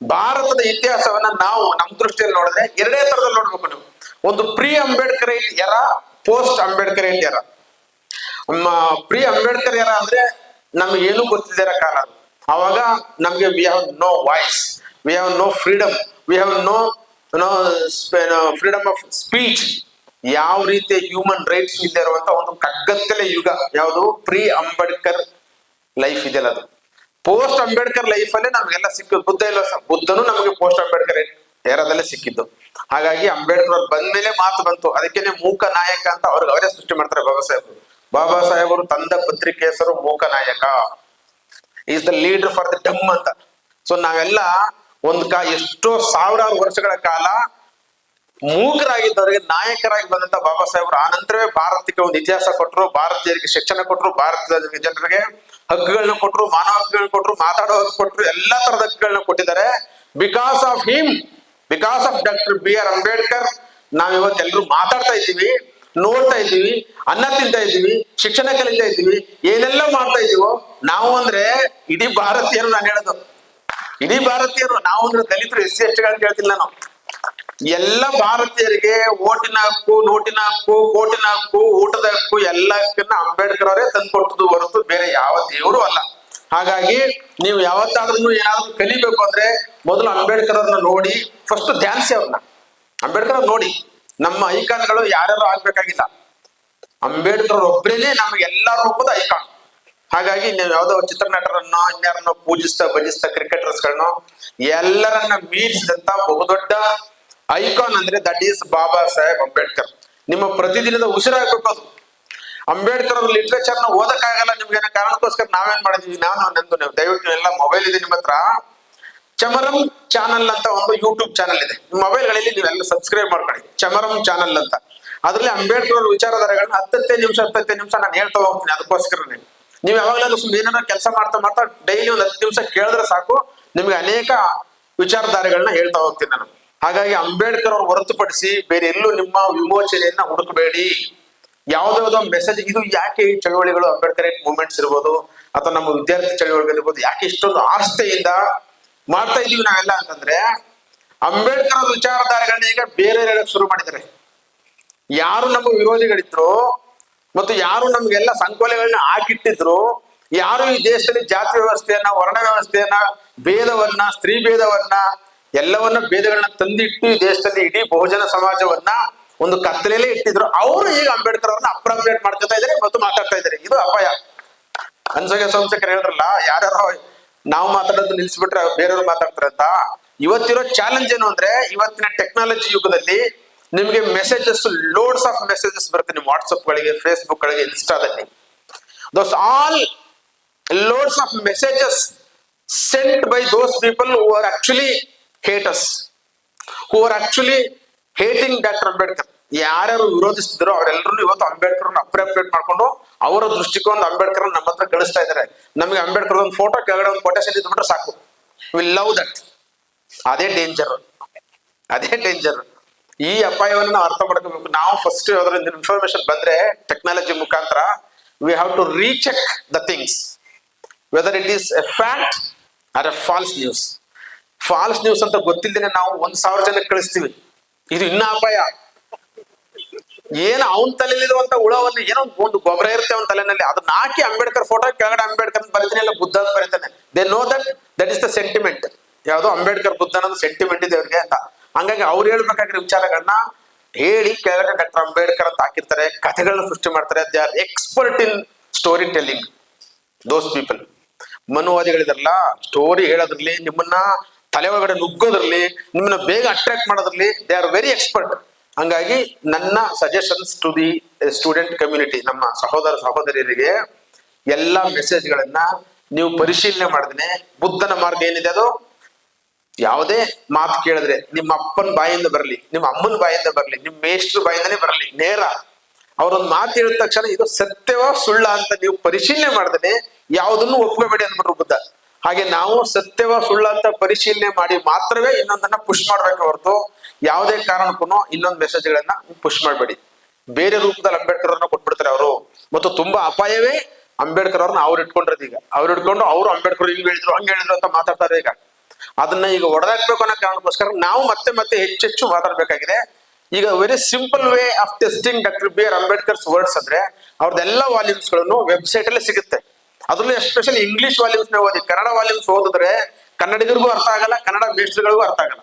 ಭಾರತದ ಇತಿಹಾಸವನ್ನ ನಾವು ನಮ್ಮ ದೃಷ್ಟಿಯಲ್ಲಿ ನೋಡಿದ್ರೆ ಎರಡೇ ತರದಲ್ಲಿ ನೋಡ್ಬೇಕು ನೀವು. ಒಂದು ಪ್ರೀ ಅಂಬೇಡ್ಕರ್ ಎರ ಪೋಸ್ಟ್ ಅಂಬೇಡ್ಕರ್ ಎರ ಪ್ರೀ ಅಂಬೇಡ್ಕರ್ ಯಾರ ಅಂದ್ರೆ ನಮ್ಗೆ ಏನು ಗೊತ್ತಿದ್ದೀರ ಕಾಲ ಅವಾಗ ನಮ್ಗೆ we have no voice we have no freedom we have no no freedom of speech ಯಾವ ರೀತಿ ಹ್ಯೂಮನ್ ರೈಟ್ಸ್ ಇಲ್ಲದೆ ಇರುವಂತ ಒಂದು ಕಗ್ಗತ್ತಲೆ ಯುಗ. ಯಾವುದು? ಪ್ರೀ ಅಂಬೇಡ್ಕರ್ ಲೈಫ್ ಇದೆಯಲ್ಲ ಅದು. ಪೋಸ್ಟ್ ಅಂಬೇಡ್ಕರ್ ಲೈಫ್ ಅಲ್ಲೇ ನಮ್ಗೆಲ್ಲ ಸಿಕ್ಕಿದ್ದು. ಬುದ್ಧ ಇಲ್ಲ ಬುದ್ಧನು ನಮಗೆ ಪೋಸ್ಟ್ ಅಂಬೇಡ್ಕರ್ ಏರಾದಲ್ಲೇ ಸಿಕ್ಕಿದ್ದು. ಹಾಗಾಗಿ ಅಂಬೇಡ್ಕರ್ ಅವ್ರು ಬಂದ್ಮೇಲೆ ಮಾತು ಬಂತು. ಅದಕ್ಕೇನೆ ಮೂಕ ನಾಯಕ ಅಂತ ಅವ್ರಿಗೆ ಅವರೇ ಸೃಷ್ಟಿ ಮಾಡ್ತಾರೆ ಬಾಬಾ ಸಾಹೇಬ್ ಬಾಬಾ ಸಾಹೇಬರು ತಂದ ಪತ್ರಿಕೆ ಹೆಸರು Mook Nayak. Is the leader for the dumb ಅಂತ. ಸೊ ನಾವೆಲ್ಲ ಒಂದ್ ಕಾ ಎಷ್ಟೋ ಸಾವಿರಾರು ವರ್ಷಗಳ ಕಾಲ ಮೂಕರಾಗಿದ್ದವರಿಗೆ ನಾಯಕರಾಗಿ ಬಂದಂತ ಬಾಬಾ ಸಾಹೇಬರು, ಆ ನಂತರವೇ ಭಾರತಕ್ಕೆ ಒಂದು ಇತಿಹಾಸ ಕೊಟ್ಟರು ಭಾರತೀಯರಿಗೆ ಶಿಕ್ಷಣ ಕೊಟ್ಟರು ಭಾರತದ ಜನರಿಗೆ ಹಕ್ಕುಗಳನ್ನ ಕೊಟ್ಟರು ಮಾನವ ಹಕ್ಕುಗಳನ್ನ ಕೊಟ್ಟರು ಮಾತಾಡೋ ಹಕ್ಕು ಕೊಟ್ಟರು ಎಲ್ಲಾ ತರದ ಹಕ್ಕುಗಳನ್ನ ಕೊಟ್ಟಿದ್ದಾರೆ. Because of him because of doctor B R Ambedkar ನಾವ್ ಇವತ್ತೆಲ್ಲರೂ ಮಾತಾಡ್ತಾ ಇದ್ದೀವಿ, ನೋಡ್ತಾ ಇದ್ದೀವಿ, ಅನ್ನ ತಿಂತಾ ಇದ್ದೀವಿ, ಶಿಕ್ಷಣ ಕಲಿತಾ ಇದ್ದೀವಿ, ಏನೆಲ್ಲ ಮಾಡ್ತಾ ಇದೀವೋ, ನಾವು ಅಂದ್ರೆ ಇಡೀ ಭಾರತೀಯರು ನಾನು ಹೇಳೋದು. ಇಡೀ ಭಾರತೀಯರು, ನಾವು ಅಂದ್ರೆ ದಲಿತರು, ಎಸ್ ಸಿ ಎಸ್ಟಿಗಳನ್ನ ಕೇಳ್ತಿಲ್ಲ ನಾವು. ಎಲ್ಲ ಭಾರತೀಯರಿಗೆ ಓಟಿನ ಹಕ್ಕು, ನೋಟಿನ ಹಕ್ಕು, ಕೋಟಿನ ಹಕ್ಕು, ಊಟದ ಹಕ್ಕು ಎಲ್ಲಕ್ಕನ್ನ ಅಂಬೇಡ್ಕರ್ ಅವರೇ ತಂದ್ಕೊಟ್ಟದ್ದು ಹೊರತು ಬೇರೆ ಯಾವ ದೇವರು ಅಲ್ಲ. ಹಾಗಾಗಿ ನೀವು ಯಾವತ್ತಾದ್ರೂ ಏನಾದ್ರು ಕಲಿಬೇಕು ಅಂದ್ರೆ ಮೊದಲು ಅಂಬೇಡ್ಕರ್ ಅವ್ರನ್ನ ನೋಡಿ ಫಸ್ಟ್ ಧ್ಯಾನಿಸಿ ಅವ್ರನ್ನ. ಅಂಬೇಡ್ಕರ್ ನೋಡಿ. ನಮ್ಮ ಐಕಾನ್ಗಳು ಯಾರ್ಯಾರು ಆಗ್ಬೇಕಾಗಿಲ್ಲ. ಅಂಬೇಡ್ಕರ್ ಒಬ್ಬರೇನೆ ನಮ್ಗೆ ಎಲ್ಲಾ ರೂಪದ ಐಕಾನ್. ಹಾಗಾಗಿ ನೀವು ಯಾವ್ದೋ ಚಿತ್ರನಟರನ್ನ, ಇನ್ಯಾರನ್ನ ಪೂಜಿಸ್ತಾ ಭಜಿಸ್ತಾ ಕ್ರಿಕೆಟರ್ಸ್ಗಳನ್ನ ಎಲ್ಲರನ್ನ ಮೀರಿಸಿದಂತ ಬಹುದೊಡ್ಡ ಐಕಾನ್ ಅಂದ್ರೆ ದಟ್ ಈಸ್ ಬಾಬಾ ಸಾಹೇಬ್ ಅಂಬೇಡ್ಕರ್ ನಿಮ್ಮ ಪ್ರತಿದಿನದ ಉಸಿರಾಗಬೇಕು ಅಂಬೇಡ್ಕರ್ ಅವ್ರ ಲಿಟ್ರೇಚರ್ನ ಓದಕ್ಕಾಗಲ್ಲ, ನಿಮ್ಗೆ ಕಾರಣಕ್ಕೋಸ್ಕರ ನಾವೇನ್ ಮಾಡಿದೀವಿ? ನಾನು, ನಂದು, ನೀವು ದಯವಿಟ್ಟು ಎಲ್ಲ ಮೊಬೈಲ್ ಇದೆ ನಿಮ್ಮ ಹತ್ರ. ಚಮರಂ ಚಾನಲ್ ಅಂತ ಒಂದು ಯೂಟ್ಯೂಬ್ ಚಾನಲ್ ಇದೆ. ಮೊಬೈಲ್ಗಳಲ್ಲಿ ನೀವೆಲ್ಲ ಸಬ್ಸ್ಕ್ರೈಬ್ ಮಾಡ್ಕೊಳ್ಳಿ. ಚಮರಂ ಚಾನಲ್ ಅಂತ. ಅದ್ರಲ್ಲಿ ಅಂಬೇಡ್ಕರ್ ಅವ್ರ ವಿಚಾರಧಾರೆಗಳನ್ನ ಹತ್ತತ್ತೆ ನಿಮಿಷ ಹತ್ತತ್ತೆ ನಿಮಿಷ ನಾನು ಹೇಳ್ತಾ ಹೋಗ್ತೀನಿ ಅದಕ್ಕೋಸ್ಕರ ನೀವು. ಯಾವಾಗಲಾದ್ರೂ ಸುಮ್ಮನೆ ಏನಾರ ಕೆಲಸ ಮಾಡ್ತಾ ಮಾಡ್ತಾ ಡೈಲಿ ಒಂದು ಹತ್ತು ನಿಮಿಷ ಕೇಳಿದ್ರೆ ಸಾಕು. ನಿಮ್ಗೆ ಅನೇಕ ವಿಚಾರಧಾರೆಗಳನ್ನ ಹೇಳ್ತಾ ಹೋಗ್ತೀನಿ ನಾನು. ಹಾಗಾಗಿ ಅಂಬೇಡ್ಕರ್ ಅವ್ರು ಹೊರತುಪಡಿಸಿ ಬೇರೆ ಎಲ್ಲೂ ನಿಮ್ಮ ವಿಮೋಚನೆಯನ್ನ ಹುಡುಕಬೇಡಿ. ಯಾವ್ದಾವ್ದೋ ಮೆಸೇಜ್ ಇದು ಯಾಕೆ ಈ ಚಳವಳಿಗಳು ಅಂಬೇಡ್ಕರ್ ಮೂವ್ಮೆಂಟ್ಸ್ ಇರ್ಬೋದು, ಅಥವಾ ನಮ್ಮ ವಿದ್ಯಾರ್ಥಿ ಚಳವಳಿಗಳು ಇರ್ಬೋದು, ಯಾಕೆ ಇಷ್ಟೊಂದು ಆಸ್ಥೆಯಿಂದ ಮಾಡ್ತಾ ಇದೀವಿ ನಾವೆಲ್ಲ ಅಂತಂದ್ರೆ, ಅಂಬೇಡ್ಕರ್ ವಿಚಾರಧಾರೆಗಳನ್ನ ಈಗ ಬೇರೆ ಹೇಳಕ್ ಶುರು ಮಾಡಿದ್ದಾರೆ. ಯಾರು ನಮ್ಮ ವಿರೋಧಿಗಳಿದ್ರು, ಮತ್ತು ಯಾರು ನಮ್ಗೆಲ್ಲ ಸಂಕೋಲೆಗಳನ್ನ ಹಾಕಿಟ್ಟಿದ್ರು, ಯಾರು ಈ ದೇಶದಲ್ಲಿ ಜಾತಿ ವ್ಯವಸ್ಥೆಯನ್ನ, ವರ್ಣ ವ್ಯವಸ್ಥೆಯನ್ನ, ಭೇದವನ್ನ, ಸ್ತ್ರೀ ಭೇದವನ್ನ ಎಲ್ಲವನ್ನ ಭೇದಗಳನ್ನ ತಂದಿಟ್ಟು ದೇಶದಲ್ಲಿ ಇಡೀ ಬಹುಜನ ಸಮಾಜವನ್ನ ಒಂದು ಕತ್ತಲೆಯಲ್ಲೇ ಇಟ್ಟಿದ್ರು. ಅವರು ಈಗ ಅಂಬೇಡ್ಕರ್ ಅವ್ರನ್ನ ಅಪ್ರಾಪ್ರಿಯೇಟ್ ಮಾಡ್ಕೊತಾ ಇದ್ದಾರೆ ಮತ್ತು ಮಾತಾಡ್ತಾ ಇದ್ದಾರೆ. ಇದು ಅಪಾಯ. ಅನ್ಸೋಗೆ ಸೋಮಶೇಖರ್ ಹೇಳಿದ್ರಲ್ಲ, ಯಾರ್ಯಾರೋ ನಾವು ಮಾತಾಡೋದು ನಿಲ್ಸ್ಬಿಟ್ರೆ ಬೇರೆಯವ್ರು ಮಾತಾಡ್ತಾರೆ ಅಂತ ಇವತ್ತಿರೋ ಚಾಲೆಂಜ್ ಏನು ಅಂದ್ರೆ, ಇವತ್ತಿನ ಟೆಕ್ನಾಲಜಿ ಯುಗದಲ್ಲಿ ನಿಮ್ಗೆ ಮೆಸೇಜಸ್ ಲೋಡ್ಸ್ ಆಫ್ ಮೆಸೇಜಸ್ ಬರುತ್ತೆ ನಿಮ್ ವಾಟ್ಸಪ್ ಗಳಿಗೆ ಫೇಸ್ಬುಕ್ ಗಳಿಗೆ ಇನ್ಸ್ಟಾದಲ್ಲಿ those all loads of messages sent by those people who are actually hates who are actually hating doctor Ambedkar ಯಾರ್ಯಾರು ವಿರೋಧಿಸ್ತಿದ್ರು ಅವರೆಲ್ಲರೂ ಇವತ್ತು ಅಂಬೇಡ್ಕರ್ ಅಪ್ರಿಯೇಟ್ ಮಾಡ್ಕೊಂಡು ಅವರ ದೃಷ್ಟಿಕೋನ ಅಂಬೇಡ್ಕರ್ ನಮ್ಮ ಹತ್ರ ಕಳಿಸ್ತಾ ಇದ್ದಾರೆ. ನಮಗೆ ಅಂಬೇಡ್ಕರ್ ಒಂದು ಫೋಟೋ ಕೆಳಗಡೆ ಒಂದು ಕೊಟೇಶನ್ ಇದ್ಬಿಟ್ರೆ ಸಾಕು. ವಿಲ್ ಲವ್ ದಟ್ ಅದೇ ಡೇಂಜರ್ ಅದೇ ಡೇಂಜರ್ ಈ ಅಪಾಯವನ್ನು ನಾವು ಅರ್ಥ ಮಾಡ್ಕೋಬೇಕು. ನಾವು ಫಸ್ಟ್ ಅದರಿಂದ ಇನ್ಫಾರ್ಮೇಶನ್ ಬಂದ್ರೆ ಟೆಕ್ನಾಲಜಿ ಮುಖಾಂತರ we have to recheck the things whether it is a fact or a false news false news ಅಂತ ಗೊತ್ತಿಲ್ಲದೆ ನಾವು ಒಂದ್ ಸಾವಿರ ಜನಕ್ಕೆ ಕಳಿಸ್ತೀವಿ. ಇದು ಇನ್ನ ಅಪಾಯ. ಏನು ಅವನ್ ತಲೆಯಲ್ಲಿರುವಂತ ಹುಳವನ್ನು ಏನೋ ಒಂದು ಗೊಬ್ಬರ ಇರುತ್ತೆ ಅವನ ತಲೆನಲ್ಲಿ. ಅದನ್ನ ಹಾಕಿ ಅಂಬೇಡ್ಕರ್ ಫೋಟೋ ಕೆಳಗಡೆ ಅಂಬೇಡ್ಕರ್ ಬರೀತಾನೆ ಇಲ್ಲ ಬುದ್ಧ ಅಂತ ಬರೀತಾನೆ. They know that that is the sentiment ಯಾವ್ದೋ ಅಂಬೇಡ್ಕರ್ ಬುದ್ಧ ಅನ್ನೋದು ಸೆಂಟಿಮೆಂಟ್ ಇದೆ ಅವ್ರಿಗೆ ಅಂತ. ಹಂಗಾಗಿ ಅವ್ರು ಹೇಳ್ಬೇಕಾಗಿರೋ ವಿಚಾರಗಳನ್ನ ಹೇಳಿ ಕೆಳಗಡೆ ಡಾಕ್ಟರ್ ಅಂಬೇಡ್ಕರ್ ಅಂತ ಹಾಕಿರ್ತಾರೆ. ಕಥೆಗಳನ್ನ ಸೃಷ್ಟಿ ಮಾಡ್ತಾರೆ. They are expert in story telling those people ಮನುವಾದಿಗಳಿದಾರಲ್ಲ story ಹೇಳೋದ್ರಲ್ಲಿ ನಿಮ್ಮನ್ನ ತಲೆ ಒಳಗಡೆ ನುಗ್ಗೋದ್ರಲ್ಲಿ, ನಿಮ್ಮನ್ನ ಬೇಗ ಅಟ್ರಾಕ್ಟ್ ಮಾಡೋದ್ರಲ್ಲಿ ದೇ ಆರ್ ವೆರಿ ಎಕ್ಸ್ಪರ್ಟ್ ಹಂಗಾಗಿ ನನ್ನ suggestions to the student community ನಮ್ಮ ಸಹೋದರ ಸಹೋದರಿಯರಿಗೆ ಎಲ್ಲಾ ಮೆಸೇಜ್ಗಳನ್ನ ನೀವು ಪರಿಶೀಲನೆ ಮಾಡಿದ್ರೆ ಬುದ್ಧನ ಮಾರ್ಗ ಏನಿದೆ ಅದು? ಯಾವುದೇ ಮಾತು ಕೇಳಿದ್ರೆ ನಿಮ್ಮ ಅಪ್ಪನ ಬಾಯಿಂದ ಬರಲಿ, ನಿಮ್ಮ ಅಮ್ಮನ ಬಾಯಿಂದ ಬರಲಿ, ನಿಮ್ಮ ಮೇಷ್ಟ್ರ ಬಾಯಿಂದನೇ ಬರಲಿ, ನೇರ. ಅವ್ರೊಂದು ಮಾತು ಹೇಳಿದ ತಕ್ಷಣ ಇದು ಸತ್ಯವ ಸುಳ್ಳ ಅಂತ ನೀವು ಪರಿಶೀಲನೆ ಮಾಡಿದ್ರೆ ಯಾವುದನ್ನು ಒಪ್ಕೋಬೇಡಿ ಅಂದ್ಬಿಟ್ರು ಬುದ್ಧ. ಹಾಗೆ ನಾವು ಸತ್ಯವ ಸುಳ್ಳ ಅಂತ ಪರಿಶೀಲನೆ ಮಾಡಿ ಮಾತ್ರವೇ ಇನ್ನೊಂದನ್ನ ಪುಷ್ ಮಾಡ್ಬೇಕು ಹೊರತು ಯಾವುದೇ ಕಾರಣಕ್ಕೂ ಇನ್ನೊಂದು ಮೆಸೇಜ್ಗಳನ್ನ ಪುಷ್ ಮಾಡಬೇಡಿ. ಬೇರೆ ರೂಪದಲ್ಲಿ ಅಂಬೇಡ್ಕರ್ ಅವ್ರನ್ನ ಕೊಟ್ಬಿಡ್ತಾರೆ ಅವರು. ಮತ್ತು ತುಂಬಾ ಅಪಾಯವೇ ಅಂಬೇಡ್ಕರ್ ಅವ್ರನ್ನ ಅವ್ರು ಇಟ್ಕೊಂಡಿರೋದು ಈಗ. ಅವ್ರು ಇಟ್ಕೊಂಡು ಅವರು ಅಂಬೇಡ್ಕರ್ ಹಿಂಗ್ ಹೇಳಿದ್ರು, ಹಂಗ ಹೇಳಿದ್ರು ಅಂತ ಮಾತಾಡ್ತಾರೆ ಈಗ. ಅದನ್ನ ಈಗ ಹೊಡೆದಾಕ್ಬೇಕು ಅನ್ನೋ ಕಾರಣಕ್ಕೋಸ್ಕರ ನಾವು ಮತ್ತೆ ಮತ್ತೆ ಹೆಚ್ಚೆಚ್ಚು ಮಾತಾಡ್ಬೇಕಾಗಿದೆ. ಈಗ very simple way of testing doctor B R Ambedkar's words ಅಂದ್ರೆ ಅವ್ರದ್ದೆಲ್ಲ ವಾಲ್ಯೂಮ್ಸ್ಗಳನ್ನು ವೆಬ್ಸೈಟ್ ಅಲ್ಲಿ ಸಿಗುತ್ತೆ. ಅದ್ರಲ್ಲೂ ಎಸ್ಪೆಷಲಿ ಇಂಗ್ಲಿಷ್ ವಾಲ್ಯೂಮ್ಸ್ ಓದಿ, ಕನ್ನಡ ವಾಲ್ಯೂಮ್ಸ್ ಓದಿದ್ರೆ ಕನ್ನಡಿಗರಿಗೂ ಅರ್ಥ ಆಗಲ್ಲ, ಕನ್ನಡ ಮೇಸ್ಟ್ರಿಗಳಿಗೂ ಅರ್ಥ ಆಗಲ್ಲ.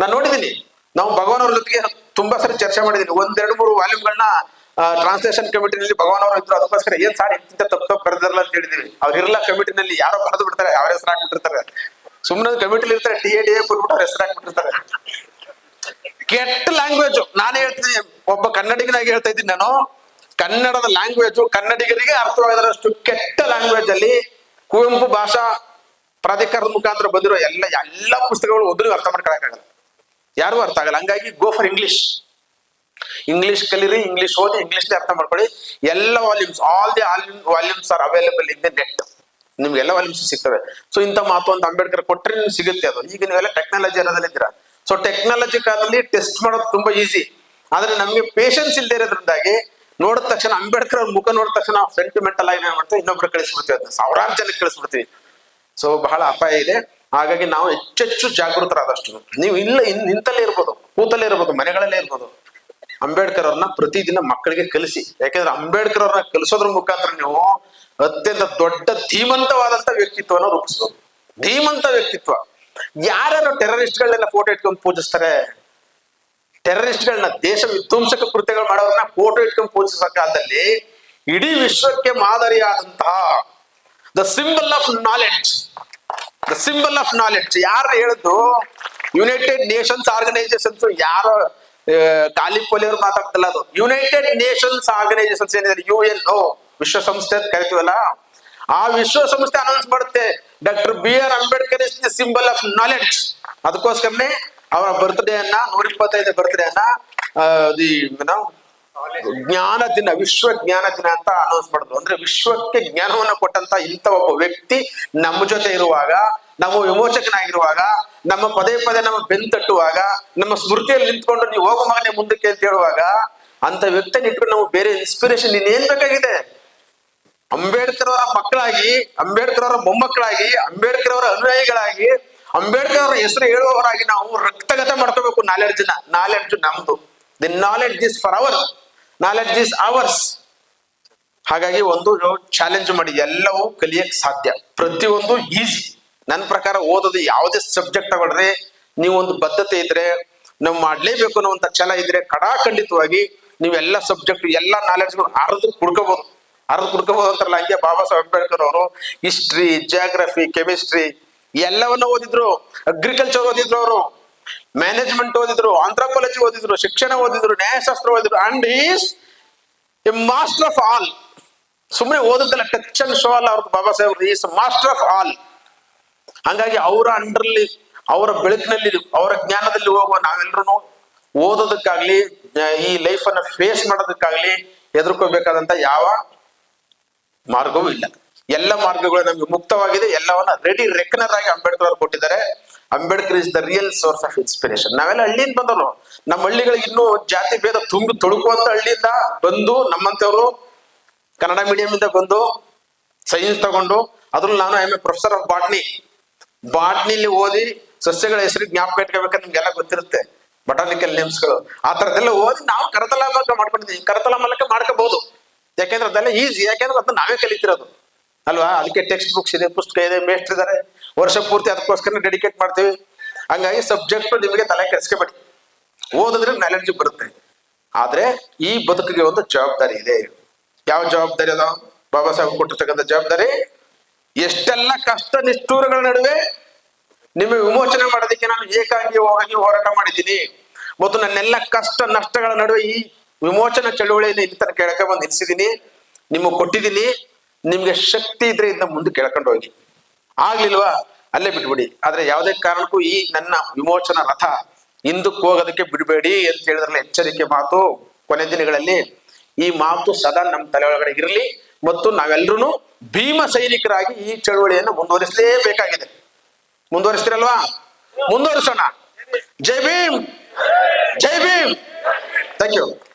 ನಾನು ನೋಡಿದ್ದೀನಿ ನಾವು ಭಗವಾನ್ ಅವ್ರ ಜೊತೆಗೆ ತುಂಬಾ ಸರಿ ಚರ್ಚೆ ಮಾಡಿದ್ದೀನಿ ಒಂದೆರಡು ಮೂರು ವಾಲ್ಯೂಮ್ಗಳನ್ನ ಟ್ರಾನ್ಸ್ಲೇಷನ್ ಕಮಿಟಿನಲ್ಲಿ ಭಗವಾನ್ ಅವರು ಇದ್ರು. ಅದಕ್ಕೋಸ್ಕರ ಏನ್ ಸಾರ್ ಇಂತ ತಪ್ಪು ತಪ್ಪು ಬರೆದಿರಲ್ಲ ಅಂತ ಹೇಳಿದೀವಿ. ಅವ್ರು ಇರಲ್ಲ ಕಮಿಟಿನಲ್ಲಿ ಯಾರೋ ಬರೆದು ಬಿಡ್ತಾರೆ, ಅವ್ರ ಹೆಸರು ಹಾಕ್ಬಿಟ್ಟಿರ್ತಾರೆ. ಸುಮ್ಮನೆ ಕಮಿಟಿಲಿ ಇರ್ತಾರೆ ಟಿ ಎ ಡಿ ಎ ಕೊಟ್ಬಿಟ್ಟು ಅವ್ರ ಹೆಸರು ಹಾಕ್ಬಿಟ್ಟಿರ್ತಾರೆ. ಕೆಟ್ಟ ಲ್ಯಾಂಗ್ವೇಜ್ ನಾನು ಹೇಳ್ತೀನಿ ಒಬ್ಬ ಕನ್ನಡಿಗನಾಗಿ ಹೇಳ್ತಾ ಇದ್ದೀನಿ ನಾನು. ಕನ್ನಡದ ಲ್ಯಾಂಗ್ವೇಜ್ ಕನ್ನಡಿಗರಿಗೆ ಅರ್ಥವಾಗದಷ್ಟು ಕೆಟ್ಟ ಲ್ಯಾಂಗ್ವೇಜ್ ಅಲ್ಲಿ ಕುವೆಂಪು ಭಾಷಾ ಪ್ರಾಧಿಕಾರದ ಮುಖಾಂತರ ಬಂದಿರೋ ಎಲ್ಲ ಎಲ್ಲ ಪುಸ್ತಕಗಳು ಒಬ್ಬರಿಗೂ ಅರ್ಥ ಮಾಡ್ಕೊಳಕ್ಕಾಗಲ್ಲ ಯಾರಿಗೂ ಅರ್ಥ ಆಗಲ್ಲ. ಹಂಗಾಗಿ ಗೋ ಫಾರ್ ಇಂಗ್ಲಿಷ್ ಇಂಗ್ಲಿಷ್ ಕಲೀರಿ ಇಂಗ್ಲಿಷ್ ಓದಿ ಇಂಗ್ಲಿಷ್ ಅರ್ಥ ಮಾಡ್ಕೊಳ್ಳಿ. ಎಲ್ಲ volumes all the volumes are available in the net ನಿಮ್ಗೆ ಎಲ್ಲ ವಾಲ್ಯೂಮ್ಸ್ ಸಿಗ್ತವೆ. ಸೊ ಇಂಥ ಮಾತು ಅಂತ ಅಂಬೇಡ್ಕರ್ ಕೊಟ್ಟರೆ ನಿಮ್ಗೆ ಸಿಗುತ್ತೆ ಅದು. ಈಗ ನೀವೆಲ್ಲ ಟೆಕ್ನಾಲಜಿ ಅನ್ನೋದಲ್ಲಿದ್ದೀರಾ ಸೊ ಟೆಕ್ನಾಲಜಿ ಕಾಲದಲ್ಲಿ ಟೆಸ್ಟ್ ಮಾಡೋದು ತುಂಬಾ ಈಸಿ ಆದ್ರೆ ನಮ್ಗೆ ಪೇಷನ್ಸ್ ಇಲ್ಲದೆ ಇರೋದ್ರಿಂದಾಗಿ ನೋಡಿದ ತಕ್ಷಣ ಅಂಬೇಡ್ಕರ್ ಅವ್ರ ಮುಖ ನೋಡಿದ ತಕ್ಷಣ ಸೆಂಟಿಮೆಂಟಲ್ ಆಗಿ ಏನ್ ಮಾಡ್ತೀವಿ ಇನ್ನೊಬ್ರು ಕಳಿಸ್ಬಿಡ್ತೀವಿ ಅದನ್ನ. ಸಾವಿರಾರು ಜನಕ್ಕೆ ಕಳಿಸ್ಬಿಡ್ತೀವಿ. ಸೊ ಬಹಳ ಅಪಾಯ ಇದೆ. ಹಾಗಾಗಿ ನಾವು ಹೆಚ್ಚೆಚ್ಚು ಜಾಗೃತರಾದಷ್ಟು. ನೀವು ಇಲ್ಲ, ಇನ್, ನಿಂತಲ್ಲೇ ಇರ್ಬೋದು, ಕೂತಲ್ಲೇ ಇರ್ಬೋದು, ಮನೆಗಳಲ್ಲೇ ಇರ್ಬೋದು. ಅಂಬೇಡ್ಕರ್ ಅವ್ರನ್ನ ಪ್ರತಿದಿನ ಮಕ್ಕಳಿಗೆ ಕಲಿಸಿ. ಯಾಕೆಂದ್ರೆ ಅಂಬೇಡ್ಕರ್ ಅವ್ರನ್ನ ಕಲಿಸೋದ್ರ ಮುಖಾಂತರ ನೀವು ಅತ್ಯಂತ ದೊಡ್ಡ ಧೀಮಂತವಾದಂತ ವ್ಯಕ್ತಿತ್ವನ ರೂಪಿಸ್ಬೋದು. ಧೀಮಂತ ವ್ಯಕ್ತಿತ್ವ. ಯಾರು ಟೆರರಿಸ್ಟ್ಗಳನ್ನೆಲ್ಲ ಫೋಟೋ ಇಟ್ಕೊಂಡು ಪೂಜಿಸ್ತಾರೆ? ಟೆರರಿಸ್ಟ್ಗಳನ್ನ ದೇಶ ವಿಧ್ವಂಸಕ ಕೃತ್ಯಗಳು ಮಾಡೋರನ್ನ ಫೋಟೋ ಇಟ್ಕೊಂಡು ಪೂಜಿಸೋ ಕಾಲದಲ್ಲಿ ಇಡೀ ವಿಶ್ವಕ್ಕೆ ಮಾದರಿಯಾದಂತಹ the symbol of knowledge the symbol of knowledge ಯಾರು ಹೇಳಿದ್ದು? ಯುನೈಟೆಡ್ ನೇಷನ್ಸ್ ಆರ್ಗನೈಸೇಷನ್ಸ್ ಯಾರು ಕಾಲಿಪೋಲಿ ಅವ್ರು ಮಾತಾಡ್ತಿಲ್ಲ ಅದು. ಯುನೈಟೆಡ್ ನೇಷನ್ಸ್ ಆರ್ಗನೈಸೇಷನ್ಸ್ ಏನಿದೆ? ಯು ಎನ್ ಓ, ವಿಶ್ವಸಂಸ್ಥೆ ಅಂತ ಕರಿತೀವಲ್ಲ? ಆ ವಿಶ್ವಸಂಸ್ಥೆ ಅನೌನ್ಸ್ ಮಾಡುತ್ತೆ. Doctor B R Ambedkar is the symbol of knowledge ಅದಕ್ಕೋಸ್ಕರನೇ ಅವರ ಬರ್ತ್ಡೇ ಅನ್ನ ನೂರ ಇಪ್ಪತ್ತೈದು ಬರ್ತ್ಡೇ ಅನ್ನ ನಾವು ಜ್ಞಾನ ದಿನ, ವಿಶ್ವ ಜ್ಞಾನ ದಿನ ಅಂತ ಅನೌನ್ಸ್ ಮಾಡುದು ಅಂದ್ರೆ ವಿಶ್ವಕ್ಕೆ ಜ್ಞಾನವನ್ನ ಕೊಟ್ಟಂತ ಇಂಥ ಒಬ್ಬ ವ್ಯಕ್ತಿ ನಮ್ಮ ಜೊತೆ ಇರುವಾಗ, ನಮ್ಮ ವಿಮೋಚಕನಾಗಿರುವಾಗ, ನಮ್ಮ ಪದೇ ಪದೇ ನಮ್ಮ ಬೆನ್ ತಟ್ಟುವಾಗ, ನಮ್ಮ ಸ್ಮೃತಿಯಲ್ಲಿ ನಿಂತ್ಕೊಂಡು ನೀವು ಹೋಗೋ ಮಗನೇ ಮುಂದಕ್ಕೆ ಅಂತ ಹೇಳುವಾಗ ಅಂತ ವ್ಯಕ್ತಿನ ಇಟ್ಕೊಂಡು ನಾವು ಬೇರೆ ಇನ್ಸ್ಪಿರೇಷನ್ ಇನ್ನೇನ್ ಬೇಕಾಗಿದೆ? ಅಂಬೇಡ್ಕರ್ ಅವರ ಮಕ್ಕಳಾಗಿ ಅಂಬೇಡ್ಕರ್ ಅವರ ಮೊಮ್ಮಕ್ಕಳಾಗಿ ಅಂಬೇಡ್ಕರ್ ಅವರ ಅನುಯಾಯಿಗಳಾಗಿ ಅಂಬೇಡ್ಕರ್ ಅವರ ಹೆಸರು ಹೇಳುವವರಾಗಿ ನಾವು ರಕ್ತಗತ ಮಾಡ್ಕೋಬೇಕು ನಾಲೆಡ್ಜ್ನ. ನಾಲೆಡ್ಜ್ ನಮ್ದು. The knowledge is for our knowledge is ours ಹಾಗಾಗಿ ಒಂದು ಚಾಲೆಂಜ್ ಮಾಡಿ, ಎಲ್ಲವೂ ಕಲಿಯಕ್ ಸಾಧ್ಯ. ಪ್ರತಿಯೊಂದು ಈಸಿ ನನ್ನ ಪ್ರಕಾರ ಓದೋದು ಯಾವುದೇ ಸಬ್ಜೆಕ್ಟ್ ತಗೊಳ್ರಿ ನೀವು ಒಂದು ಬದ್ಧತೆ ಇದ್ರೆ, ನಾವು ಮಾಡ್ಲೇಬೇಕು ಅನ್ನುವಂತ ಛಲ ಇದ್ರೆ ಕಡಾಖಂಡಿತವಾಗಿ ನೀವು ಎಲ್ಲ ಸಬ್ಜೆಕ್ಟ್ ಎಲ್ಲ ನಾಲೆಡ್ಜ್ಗಳು ಅರ್ದು ಕುಡ್ಕೋಬಹುದು ಅರ್ದು ಕುಡ್ಕೋಬಹುದು ಅಂತಾರಲ್ಲ, ಹಂಗೆ ಬಾಬಾ ಸಾಹೇಬ್ ಅಂಬೇಡ್ಕರ್ ಅವರು ಹಿಸ್ಟ್ರಿ ಜಿಯಾಗ್ರಫಿ ಕೆಮಿಸ್ಟ್ರಿ ಎಲ್ಲವನ್ನ ಓದಿದ್ರು. ಅಗ್ರಿಕಲ್ಚರ್ ಓದಿದ್ರು ಅವರು. ಮ್ಯಾನೇಜ್ಮೆಂಟ್ ಓದಿದ್ರು ಆಂಥ್ರಾಪಾಲಜಿ ಓದಿದ್ರು, ಶಿಕ್ಷಣ ಓದಿದ್ರು, ನ್ಯಾಯಶಾಸ್ತ್ರ ಓದಿದ್ರು and is a master of all ಸುಮ್ಮನೆ ಓದದ್ದಲ್ಲ ಟಚ್ ಅಂಡ್ ಶೋ ಅಲ್ಲ ಅವ್ರದ್ದು Baba Saheb is master of all ಹಂಗಾಗಿ ಅವರ ಅಂಡರ್ಲಿ ಅವರ ಬೆಳಕಿನಲ್ಲಿ ಅವರ ಜ್ಞಾನದಲ್ಲಿ ಹೋಗುವ ನಾವೆಲ್ಲರೂ ಓದೋದಕ್ಕಾಗ್ಲಿ ಈ ಲೈಫ್ ಅನ್ನ ಫೇಸ್ ಮಾಡೋದಕ್ಕಾಗ್ಲಿ ಎದುರ್ಕೋಬೇಕಾದಂತ ಯಾವ ಮಾರ್ಗವೂ ಇಲ್ಲ. ಎಲ್ಲ ಮಾರ್ಗಗಳು ನಮಗೆ ಮುಕ್ತವಾಗಿದೆ. ಎಲ್ಲವನ್ನ ರೆಡಿ ರೆಕ್ನರ್ ಆಗಿ ಅಂಬೇಡ್ಕರ್ ಅವರು ಕೊಟ್ಟಿದ್ದಾರೆ. Ambedkar is the real source of inspiration ನಾವೆಲ್ಲ ಹಳ್ಳಿಯಿಂದ ಬಂದವರು ನಮ್ಮ ಹಳ್ಳಿಗಳಿಗೆ ಇನ್ನೂ ಜಾತಿ ಭೇದ ತುಂಬಿ ತೊಳುಕುವಂತ ಹಳ್ಳಿಯಿಂದ ಬಂದು ನಮ್ಮಂತವರು ಕನ್ನಡ ಮೀಡಿಯಂ ಇಂದ ಬಂದು ಸೈನ್ಸ್ ತಗೊಂಡು, ಅದ್ರಲ್ಲಿ ನಾನು I am a professor of botany ಬಾಟ್ನಿಲಿ ಓದಿ ಸಸ್ಯಗಳ ಹೆಸರು ಜ್ಞಾಪಕ ಇಟ್ಕೋಬೇಕಂತ ನಿಮ್ಗೆಲ್ಲ ಗೊತ್ತಿರುತ್ತೆ. ಬಟಾನಿಕಲ್ ನೇಮ್ಸ್ಗಳು ಆ ತರದೆಲ್ಲ ಓದಿ ನಾವು ಕರತಲ ಮೂಲಕ ಮಾಡ್ಕೊಂಡಿದ್ದೀವಿ ಕರತಲ ಮೂಲಕ ಮಾಡ್ಕೋಬಹುದು. ಯಾಕೆಂದ್ರೆ ಅದೆಲ್ಲ ಈಸಿ ಯಾಕೆಂದ್ರೆ ಅದನ್ನ ನಾವೇ ಕಲಿತಿರೋದು. ಅಲ್ವಾ? ಅದಕ್ಕೆ ಟೆಕ್ಸ್ಟ್ ಬುಕ್ಸ್ ಇದೆ, ಪುಸ್ತಕ ಇದೆ ಮೇಸ್ಟ್ರ್ ಇದಾರೆ. ವರ್ಷ ಪೂರ್ತಿ ಅದಕ್ಕೋಸ್ಕರ ಡೆಡಿಕೇಟ್ ಮಾಡ್ತೀವಿ. ಹಂಗಾಗಿ ಸಬ್ಜೆಕ್ಟ್ ನಿಮಗೆ ತಲೆ ಕೆಡಿಸ್ಕೋಬೇಡಿ. ಓದಿದ್ರೆ ನಾಲೆಡ್ಜ್ ಬರುತ್ತೆ. ಆದ್ರೆ ಈ ಬದುಕಿಗೆ ಒಂದು ಜವಾಬ್ದಾರಿ ಇದೆ. ಯಾವ ಜವಾಬ್ದಾರಿ ಅದ? ಬಾಬಾ ಸಾಹೇಬ್ ಕೊಟ್ಟಿರ್ತಕ್ಕಂಥ ಜವಾಬ್ದಾರಿ? ಎಷ್ಟೆಲ್ಲ ಕಷ್ಟ ನಿಷ್ಠೂರಗಳ ನಡುವೆ ನಿಮಗೆ ವಿಮೋಚನೆ ಮಾಡೋದಕ್ಕೆ ನಾನು ಏಕಾಂಗಿಯಾಗಿ ಹೋರಾಟ ಮಾಡಿದ್ದೀನಿ. ಮತ್ತು ನನ್ನೆಲ್ಲ ಕಷ್ಟ ನಷ್ಟಗಳ ನಡುವೆ ಈ ವಿಮೋಚನಾ ಚಳುವಳಿಯನ್ನು ಇಲ್ಲಿ ತನಕ ಕೇಳಕ ಬಂದು ನಿಲ್ಸಿದ್ದೀನಿ ನಿಮಗೆ ಕೊಟ್ಟಿದ್ದೀನಿ. ನಿಮ್ಗೆ ಶಕ್ತಿ ಇದ್ರೆ ಇದನ್ನ ಮುಂದೆ ಕೇಳ್ಕೊಂಡು ಹೋಗಿ. ಆಗ್ಲಿಲ್ವಾ? ಅಲ್ಲೇ ಬಿಟ್ಬಿಡಿ. ಆದ್ರೆ ಯಾವುದೇ ಕಾರಣಕ್ಕೂ ಈ ನನ್ನ ವಿಮೋಚನಾ ರಥ ಹಿಂದಕ್ಕೆ ಹೋಗೋದಕ್ಕೆ ಬಿಡಬೇಡಿ ಅಂತ ಹೇಳಿದ್ರಲ್ಲ ಎಚ್ಚರಿಕೆ ಮಾತು ಕೊನೆ ದಿನಗಳಲ್ಲಿ. ಈ ಮಾತು ಸದಾ ನಮ್ಮ ತಲೆ ಇರಲಿ ಮತ್ತು ನಾವೆಲ್ಲರೂ ಭೀಮ ಸೈನಿಕರಾಗಿ ಈ ಚಳುವಳಿಯನ್ನು ಮುಂದುವರಿಸಲೇಬೇಕಾಗಿದೆ. ಮುಂದುವರಿಸ್ತಿರಲ್ವಾ? ಮುಂದುವರಿಸೋಣ. ಜೈ ಭೀಮ್. ಜೈ ಭೀಮ್. Thank you